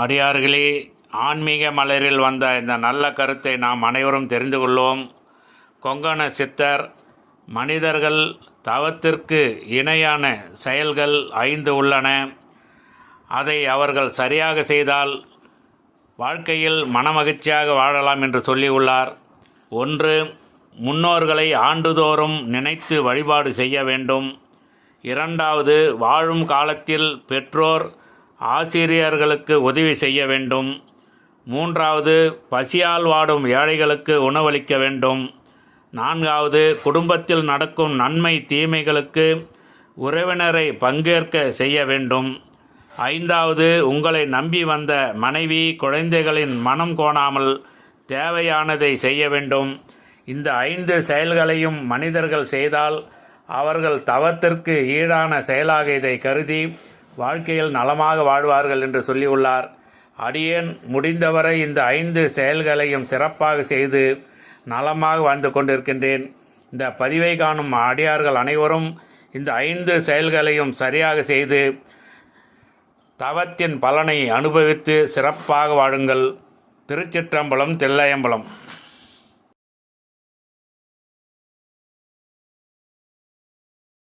அடியார்களே ஆன்மீக மலரில் வந்த இந்த நல்ல கருத்தை நாம் அனைவரும் தெரிந்து கொள்வோம். கொங்கண சித்தர் மனிதர்கள் தவத்திற்கு இணையான செயல்கள் ஐந்து உள்ளன. அதை அவர்கள் சரியாக செய்தால் வாழ்க்கையில் மனமகிழ்ச்சியாக வாழலாம் என்று சொல்லியுள்ளார் ஒன்று முன்னோர்களை ஆண்டுதோறும் நினைத்து வழிபாடு செய்ய வேண்டும். இரண்டாவது வாழும் காலத்தில் பெற்றோர் ஆசிரியர்களுக்கு உதவி செய்ய வேண்டும். மூன்றாவது பசியால் வாடும் ஏழைகளுக்கு உணவளிக்க வேண்டும். நான்காவது குடும்பத்தில் நடக்கும் நன்மை தீமைகளுக்கு உறவினரை பங்கேற்க செய்ய வேண்டும். ஐந்தாவது உங்களை நம்பி வந்த மனைவி குழந்தைகளின் மனம் கோணாமல் தேவையானதை செய்ய வேண்டும். இந்த ஐந்து செயல்களையும் மனிதர்கள் செய்தால் அவர்கள் தவத்திற்கு ஈடான செயலாக இதை கருதி வாழ்க்கையில் நலமாக வாழ்வார்கள் என்று சொல்லியுள்ளார். அடியேன் முடிந்தவரை இந்த ஐந்து செயல்களையும் சிறப்பாக செய்து நலமாக வாழ்ந்து கொண்டிருக்கின்றேன். இந்த பதிவை காணும் அடியார்கள் அனைவரும் இந்த ஐந்து செயல்களையும் சரியாக செய்து தவத்தின் பலனை அனுபவித்து சிறப்பாக வாழுங்கள். திருச்சிற்றம்பலம் தில்லையம்பலம்.